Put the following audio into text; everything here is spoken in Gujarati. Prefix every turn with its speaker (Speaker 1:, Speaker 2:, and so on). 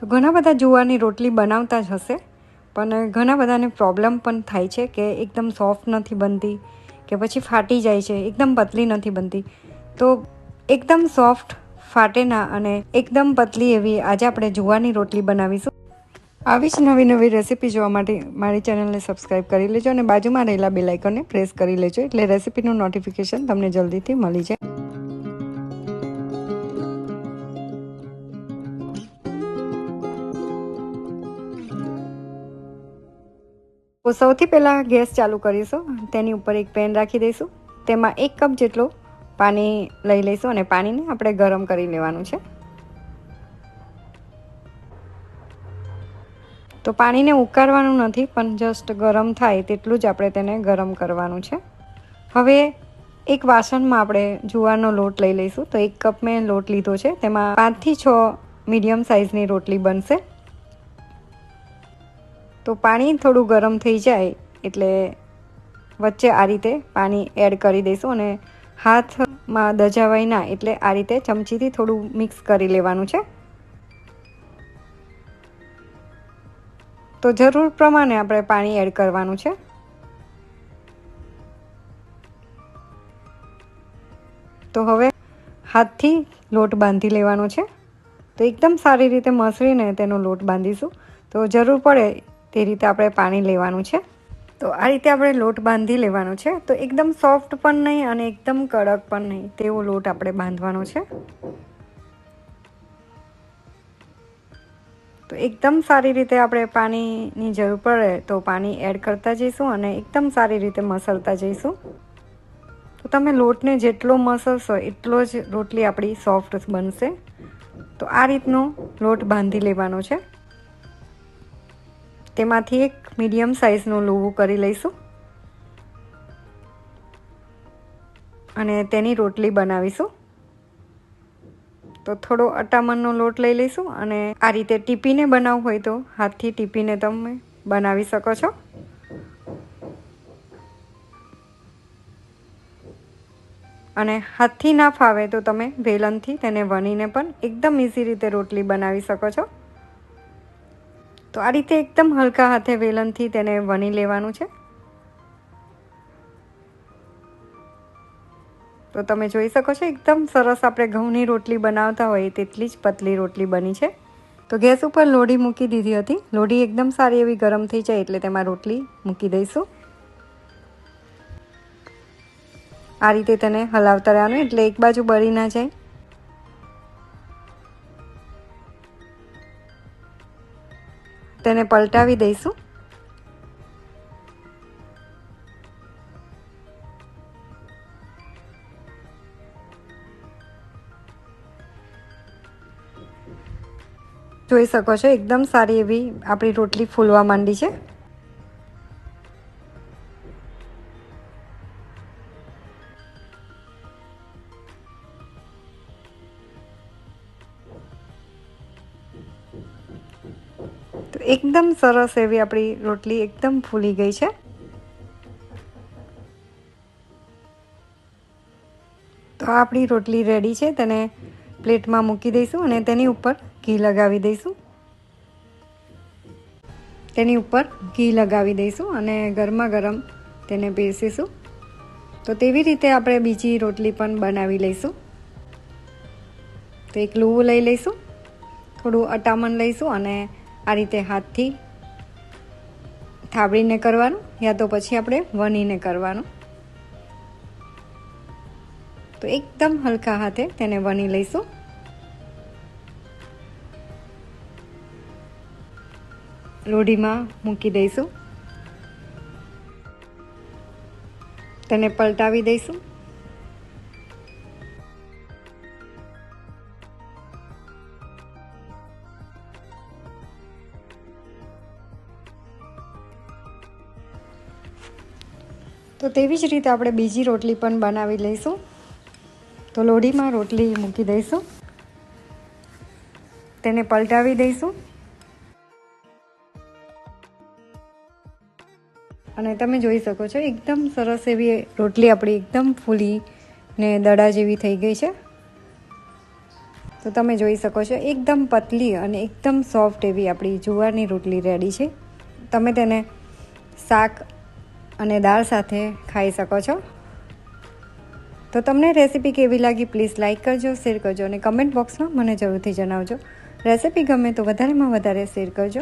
Speaker 1: તો ઘણા બધા જુવારની રોટલી બનાવતા જ હશે, પણ ઘણા બધાને પ્રોબ્લેમ પણ થાય છે કે એકદમ સોફ્ટ નથી બનતી, કે પછી ફાટી જાય છે, એકદમ પતલી નથી બનતી. તો એકદમ સોફ્ટ ફાટે ના અને એકદમ પતલી એવી આજે આપણે જુવારની રોટલી બનાવીશું. આવી જ નવી નવી રેસીપી જોવા માટે મારી ચેનલને સબસ્ક્રાઈબ કરી લેજો અને બાજુમાં રહેલા બેલાઇકનને પ્રેસ કરી લેજો એટલે રેસીપીનું નોટિફિકેશન તમને જલ્દીથી મળી જાય. તો સૌથી પહેલાં ગેસ ચાલુ કરીશું. તેની ઉપર એક પેન રાખી દઈશું. તેમાં એક કપ જેટલું પાણી લઈ લઈશું અને પાણીને આપણે ગરમ કરી લેવાનું છે. તો પાણીને ઉકાળવાનું નથી, પણ જસ્ટ ગરમ થાય તેટલું જ આપણે તેને ગરમ કરવાનું છે. હવે એક વાસણમાં આપણે જુવારનો લોટ લઈ લઈશું. તો એક કપ મેં લોટ લીધો છે. તેમાં પાંચથી છ મીડિયમ સાઇઝની રોટલી બનશે. તો પાણી થોડું ગરમ થઈ જાય એટલે વચ્ચે આ રીતે પાણી એડ કરી દઈશું અને હાથમાં દજાવાય ના એટલે આ રીતે ચમચીથી થોડું મિક્સ કરી લેવાનું છે. તો જરૂર પ્રમાણે આપણે પાણી એડ કરવાનું છે. તો હવે હાથથી લોટ બાંધી લેવાનો છે. તો એકદમ સારી રીતે મસળીને તેનો લોટ બાંધીશું. તો જરૂર પડે તે રીતે આપણે પાણી લેવાનું છે. તો આ રીતે આપણે લોટ બાંધી લેવાનો છે. તો એકદમ સોફ્ટ પણ નહીં અને એકદમ કડક પણ નહીં, તેવો લોટ આપણે બાંધવાનો છે. તો એકદમ સારી રીતે આપણે પાણીની જરૂર પડે તો પાણી એડ કરતા જઈશું અને એકદમ સારી રીતે મસળતા જઈશું. તો તમે લોટને જેટલો મસળશો એટલો જ રોટલી આપણી સોફ્ટ બનશે. તો આ રીતનો લોટ બાંધી લેવાનો છે. તેમાંથી એક મીડિયમ સાઇઝનું લોવું કરી લઈશું. અને તેની રોટલી બનાવીશું. તો થોડો અટામણનો લોટ લઈ લઈશું અને આ રીતે ટીપીને બનાવવું હોય તો હાથથી ટીપીને તમે બનાવી શકો છો. અને હાથથી ના ફાવે તો તમે વેલનથી તેને વણીને પણ એકદમ ઇઝી રીતે રોટલી બનાવી શકો છો. તો આ રીતે એકદમ હલકા હાથે વેલણથી તેને વણી લેવાનું છે. તો તમે જોઈ શકો છો, એકદમ સરસ આપણે ઘઉંની રોટલી બનાવતા હોઈએ તેટલી જ પતલી રોટલી બની છે. તો ગેસ ઉપર લોઢી મૂકી દીધી હતી. લોઢી એકદમ સારી એવી ગરમ થઈ જાય એટલે તેમાં રોટલી મૂકી દઈશું. આ રીતે તેને હલાવતા રહેવાનું, એટલે એક બાજુ બળી ના જાય. તેને પલટાવી દઈશું. જોઈ શકો છો એકદમ સારી એવી આપણી રોટલી ફૂલવા માંડી છે. એકદમ સરસ એવી આપણી રોટલી એકદમ ફૂલી ગઈ છે. તો આપણી રોટલી રેડી છે, તેને પ્લેટમાં મૂકી દઈશું અને તેની ઉપર ઘી લગાવી દઈશું. તેની ઉપર ઘી લગાવી દઈશું અને ગરમા ગરમ તેને પીરસીશું તો તેવી રીતે આપણે બીજી રોટલી પણ બનાવી લઈશું. તો એક લૂવું લઈ લઈશું, થોડું અટામણ લઈશું અને આ રીતે હાથથી થાબડીને કરવાનું, યા તો પછી આપણે વનીને કરવાનું. તો એકદમ હલકા હાથે તેને વની લઈશું. લોઢીમાં મૂકી દઈશું. તેને પલટાવી દઈશું. તો તેવી જ રીતે આપણે બીજી રોટલી પણ બનાવી લઈશું. તો લોઢીમાં રોટલી મૂકી દઈશું. તેને પલટાવી દઈશું. અને તમે જોઈ શકો છો, એકદમ સરસ એવી રોટલી આપણી એકદમ ફૂલી ને દડા જેવી થઈ ગઈ છે. તો તમે જોઈ શકો છો, એકદમ પતલી અને એકદમ સોફ્ટ એવી આપણી જુવારની રોટલી રેડી છે. તમે તેને શાક અને દાળ સાથે ખાઈ શકો છો. તો તમને રેસીપી કેવી લાગી પ્લીઝ લાઇક કરજો, શેર કરજો અને કમેન્ટ બોક્સમાં મને જરૂરથી જણાવજો. રેસીપી ગમે તો વધારેમાં વધારે શેર કરજો.